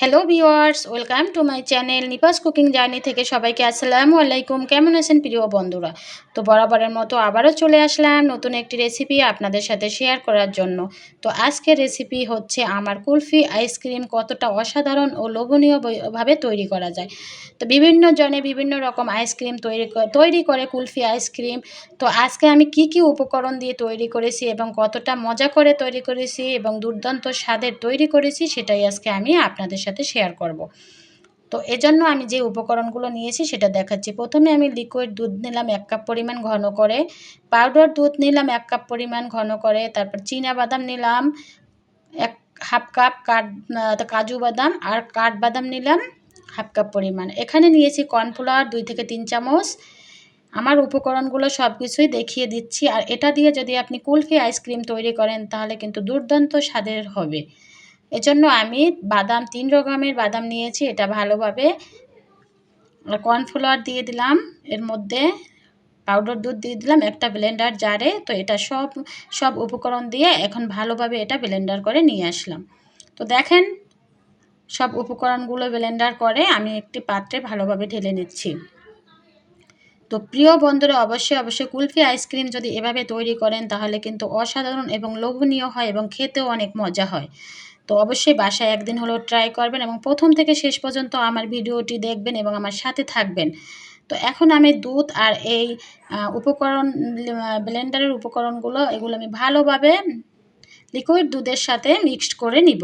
Hello viewers welcome to my channel নিপাস cooking journey থেকে সবাইকে আসসালামু আলাইকুম। কেমন আছেন প্রিয় বন্ধুরা? তো বরাবরের মতো আবারও চলে আসলাম নতুন একটি রেসিপি আপনাদের সাথে শেয়ার করার জন্য। তো আজকের রেসিপি হচ্ছে আমার কুলফি আইসক্রিম কতটা অসাধারণ ও লোভনীয়ভাবে তৈরি করা যায়। তো বিভিন্ন জনে বিভিন্ন রকম আইসক্রিম তৈরি তৈরি করে কুলফি আইসক্রিম তো আজকে আমি কি কি উপকরণ দিয়ে তৈরি করেছি এবং কতটা মজা করে তৈরি করেছি এবং দুর্দান্ত স্বাদের তৈরি করেছি সেটাই আজকে আমি আপনাদের সাথে শেয়ার করব। তো এজন্য আমি যে উপকরণগুলো নিয়েছি সেটা দেখাচ্ছি। প্রথমে আমি লিকুইড দুধ নিলাম এক কাপ পরিমাণ ঘন করে পাউডার দুধ নিলাম এক কাপ পরিমাণ ঘন করে, তারপর চীনা বাদাম নিলাম এক হাফ কাপ কাঠ কাজু বাদাম আর কাঠবাদাম নিলাম হাফ কাপ পরিমাণ। এখানে নিয়েছি কর্নফ্লাওয়ার দুই থেকে তিন চামচ। আমার উপকরণগুলো সব কিছুই দেখিয়ে দিচ্ছি। আর এটা দিয়ে যদি আপনি কুলফি আইসক্রিম তৈরি করেন তাহলে কিন্তু দুর্দান্ত স্বাদের হবে। এজন্য আমি বাদাম, তিন রকমের বাদাম নিয়েছি, এটা ভালোভাবে কর্নফ্লাওয়ার দিয়ে দিলাম। এর মধ্যে পাউডার দুধ দিয়ে দিলাম, একটা ব্লেন্ডার জারে। তো এটা সব সব উপকরণ দিয়ে এখন ভালোভাবে এটা ব্লেন্ডার করে নিয়ে আসলাম। তো দেখেন, সব উপকরণগুলো ব্লেন্ডার করে আমি একটি পাত্রে ভালোভাবে ঢেলে নিচ্ছি। তো প্রিয় বন্ধুরা, অবশ্যই অবশ্যই কুলফি আইসক্রিম যদি এভাবে তৈরি করেন, তাহলে কিন্তু অসাধারণ এবং লোভনীয় হয় এবং খেতেও অনেক মজা হয়। তো অবশ্যই বাসায় একদিন হলেও ট্রাই করবেন এবং প্রথম থেকে শেষ পর্যন্ত আমার ভিডিওটি দেখবেন এবং আমার সাথে থাকবেন। তো এখন আমি দুধ আর এই উপকরণ ব্লেন্ডারের উপকরণগুলো এগুলো আমি ভালোভাবে লিকুইড দুধের সাথে মিক্সড করে নিব।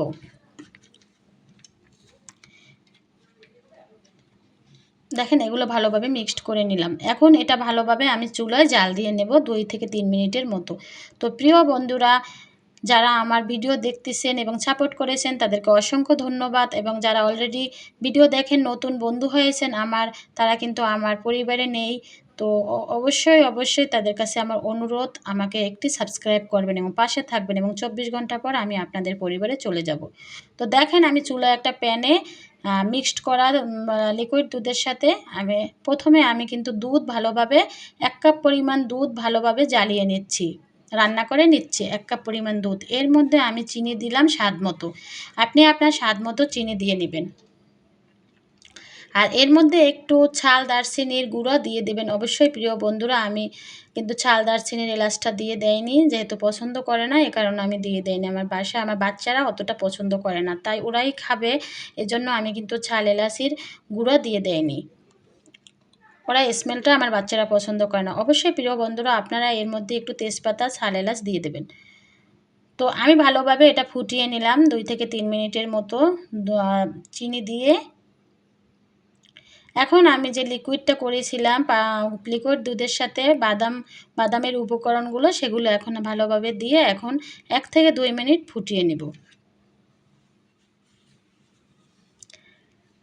দেখেন এগুলো ভালোভাবে মিক্সড করে নিলাম। এখন এটা ভালোভাবে আমি চুলায় জাল দিয়ে নেব দুই থেকে তিন মিনিটের মতো। তো প্রিয় বন্ধুরা যারা আমার ভিডিও দেখতেছেন এবং সাপোর্ট করেছেন, তাদেরকে অসংখ্য ধন্যবাদ। এবং যারা অলরেডি ভিডিও দেখেন, নতুন বন্ধু হয়েছেন আমার, তারা কিন্তু আমার পরিবারে নেই। তো অবশ্যই অবশ্যই তাদের কাছে আমার অনুরোধ, আমাকে একটি সাবস্ক্রাইব করবেন এবং পাশে থাকবেন এবং চব্বিশ ঘণ্টা পর আমি আপনাদের পরিবারে চলে যাব। তো দেখেন, আমি চুলা একটা প্যানে মিক্সড করা লিকুইড দুধের সাথে আমি, প্রথমে আমি কিন্তু দুধ ভালোভাবে, এক কাপ পরিমাণ দুধ ভালোভাবে জ্বালিয়ে নিচ্ছি। রান্না করে নিচ্ছে, এক কাপ পরিমাণ দুধ। এর মধ্যে আমি চিনি দিলাম স্বাদ মতো। আপনি আপনার স্বাদ মতো চিনি দিয়ে নেবেন। আর এর মধ্যে একটু ছাল, দারচিনির গুঁড়ো দিয়ে দেবেন। অবশ্যই প্রিয় বন্ধুরা, আমি কিন্তু ছাল, দারচিনির এলাচটা দিয়ে দেয়নি যেহেতু পছন্দ করে না, এ কারণে আমি দিয়ে দেয়নি আমার বাসায় আমার বাচ্চারা অতটা পছন্দ করে না, তাই ওরাই খাবে। এজন্য আমি কিন্তু ছাল, এলাচির গুঁড়ো দিয়ে দেয়নি ওরা স্মেলটা আমার বাচ্চারা পছন্দ করে না। অবশ্যই প্রিয় বন্ধুরা, আপনারা এর মধ্যে একটু তেজপাতা ছাল এলাচ দিয়ে দেবেন। তো আমি ভালোভাবে এটা ফুটিয়ে নিলাম দুই থেকে তিন মিনিটের মতো। চিনি দিয়ে। এখন আমি যে লিকুইডটা করেছিলাম লিকুইড দুধের সাথে বাদাম, বাদামের উপকরণগুলো, সেগুলো এখন ভালোভাবে দিয়ে এখন এক থেকে দুই মিনিট ফুটিয়ে নেব।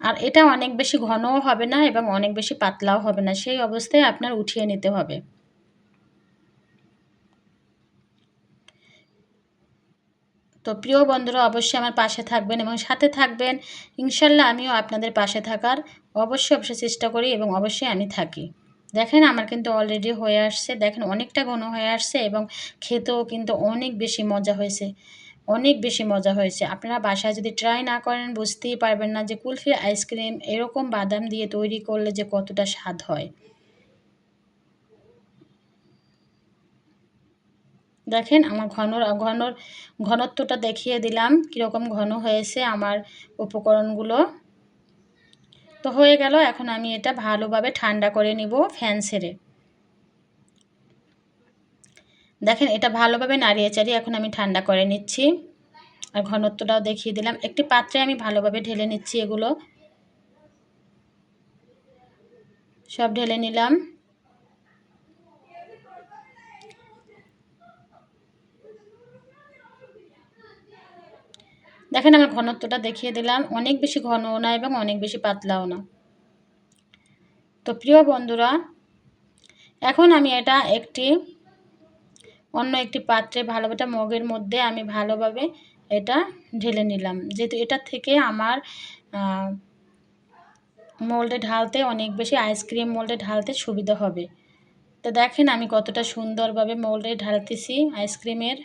আর এটা অনেক বেশি ঘনও হবে না এবং অনেক বেশি পাতলাও হবে না, সেই অবস্থায় আপনার উঠিয়ে নিতে হবে। তো প্রিয় বন্ধুরা, অবশ্যই আমার পাশে থাকবেন এবং সাথে থাকবেন। ইনশাল্লাহ আমিও আপনাদের পাশে থাকার অবশ্যই অবশ্যই চেষ্টা করি এবং অবশ্যই আমি থাকি। দেখেন আমার কিন্তু অলরেডি হয়ে আসছে, দেখেন অনেকটা ঘন হয়ে আসছে এবং খেতেও কিন্তু অনেক বেশি মজা হয়েছে। অনেক বেশি মজা হয়েছে। আপনারা বাসায় যদি ট্রাই না করেন, বুঝতেই পারবেন না যে কুলফি আইসক্রিম এরকম বাদাম দিয়ে তৈরি করলে যে কতটা স্বাদ হয়। দেখেন আমার ঘনর ঘনর, ঘনত্বটা দেখিয়ে দিলাম কীরকম ঘন হয়েছে আমার উপকরণগুলো। তো হয়ে গেল, এখন আমি এটা ভালোভাবে ঠান্ডা করে নিব ফ্যান সেরে দেখেন, এটা ভালোভাবে নাড়িয়ে চাড়িয়ে এখন আমি ঠান্ডা করে নিচ্ছি। আর ঘনত্বটাও দেখিয়ে দিলাম। একটি পাত্রে আমি ভালোভাবে ঢেলে নিচ্ছি এগুলো। সব ঢেলে নিলাম। দেখেন, আমার ঘনত্বটা দেখিয়ে দিলাম। অনেক বেশি ঘনও না এবং অনেক বেশি পাতলাও না। তো প্রিয় বন্ধুরা, এখন আমি এটা একটি অন্য একটি পাত্রে ভালো মগের মধ্যে আমি ভালোভাবে এটা ঢেলে নিলাম। যেহেতু এটা থেকে আমার মোল্ডে ঢালতে অনেক বেশি আইসক্রিম মোল্ডে ঢালতে সুবিধা হবে। তো দেখেন আমি কতটা সুন্দরভাবে মোল্ডে ঢালতেছি আইসক্রিমের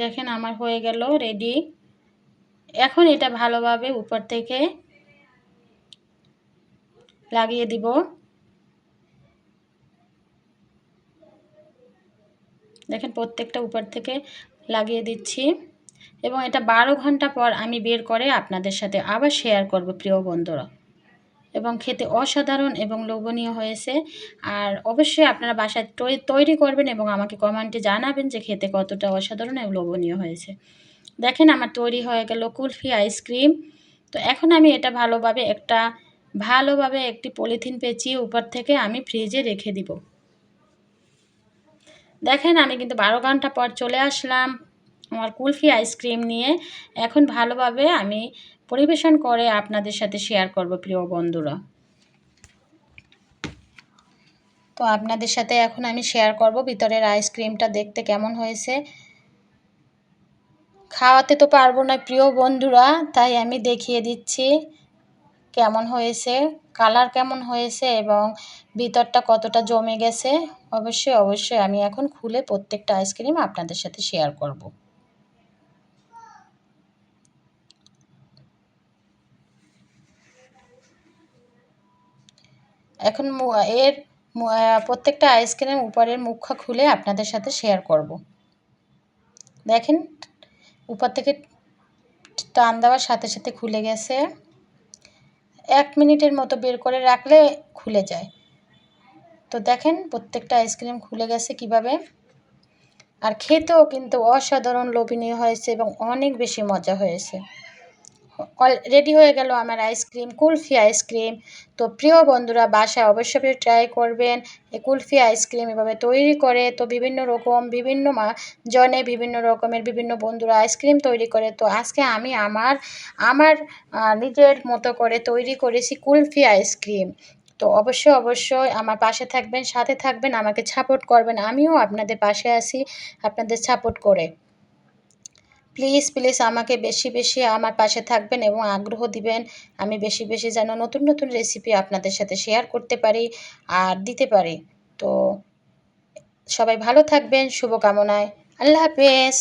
দেখেন আমার হয়ে গেল রেডি এখন এটা ভালোভাবে উপর থেকে লাগিয়ে দিব। দেখেন প্রত্যেকটা উপর থেকে লাগিয়ে দিচ্ছি। এবং এটা বারো ঘণ্টা পর আমি বের করে আপনাদের সাথে আবার শেয়ার করব প্রিয় বন্ধুরা। এবং খেতে অসাধারণ এবং লোভনীয় হয়েছে। আর অবশ্যই আপনারা বাসায় তৈরি করবেন এবং আমাকে কমেন্টে জানাবেন যে খেতে কতটা অসাধারণ এবং লোভনীয় হয়েছে। দেখেন আমার তৈরি হয়ে গেল কুলফি আইসক্রিম। তো এখন আমি এটা ভালোভাবে একটা ভালোভাবে একটি পলিথিন পেঁচিয়ে উপর থেকে আমি ফ্রিজে রেখে দিব। দেখেন আমি কিন্তু বারো ঘণ্টা পর চলে আসলাম আমার কুলফি আইসক্রিম নিয়ে। এখন ভালোভাবে আমি পরিবেশন করে আপনাদের সাথে শেয়ার করব প্রিয় বন্ধুরা। তো আপনাদের সাথে এখন আমি শেয়ার করব ভিতরের আইসক্রিমটা দেখতে কেমন হয়েছে। খাওয়াতে তো পারব না প্রিয় বন্ধুরা, তাই আমি দেখিয়ে দিচ্ছি কেমন হয়েছে, কালার কেমন হয়েছে এবং ভিতরটা কতটা জমে গেছে। অবশ্যই অবশ্যই আমি এখন খুলে প্রত্যেকটা আইসক্রিম আপনাদের সাথে শেয়ার করব। এখন এর প্রত্যেকটা আইসক্রিম উপরের মুখা খুলে আপনাদের সাথে শেয়ার করব। দেখেন উপর থেকে টান দেওয়ার সাথে সাথে খুলে গেছে। এক মিনিটের মতো বের করে রাখলে খুলে যায়। তো দেখেন, প্রত্যেকটা আইসক্রিম খুলে গেছে কীভাবে। আর খেতেও কিন্তু অসাধারণ লোভনীয় হয়েছে এবং অনেক বেশি মজা হয়েছে। রেডি হয়ে গেল আমার আইসক্রিম কুলফি আইসক্রিম তো প্রিয় বন্ধুরা, বাসায় অবশ্যই ট্রাই করবেন। এই কুলফি আইসক্রিম এভাবে তৈরি করে, তো বিভিন্ন রকম, বিভিন্ন জনে বিভিন্ন রকমের বিভিন্ন বন্ধুরা আইসক্রিম তৈরি করে। তো আজকে আমি আমার আমার নিজের মতো করে তৈরি করেছি কুলফি আইসক্রিম তো অবশ্যই অবশ্যই আমার পাশে থাকবেন, সাথে থাকবেন, আমাকে সাপোর্ট করবেন। আমিও আপনাদের পাশে আছি, আপনাদের সাপোর্ট করে। প্লিজ প্লিজ আমাকে বেশি বেশি আমার পাশে থাকবেন এবং আগ্রহ দিবেন। আমি বেশি বেশি যেন নতুন নতুন রেসিপি আপনাদের সাথে শেয়ার করতে পারি আর দিতে পারি। তো সবাই ভালো থাকবেন, শুভকামনায়। আল্লাহ হাফেজ।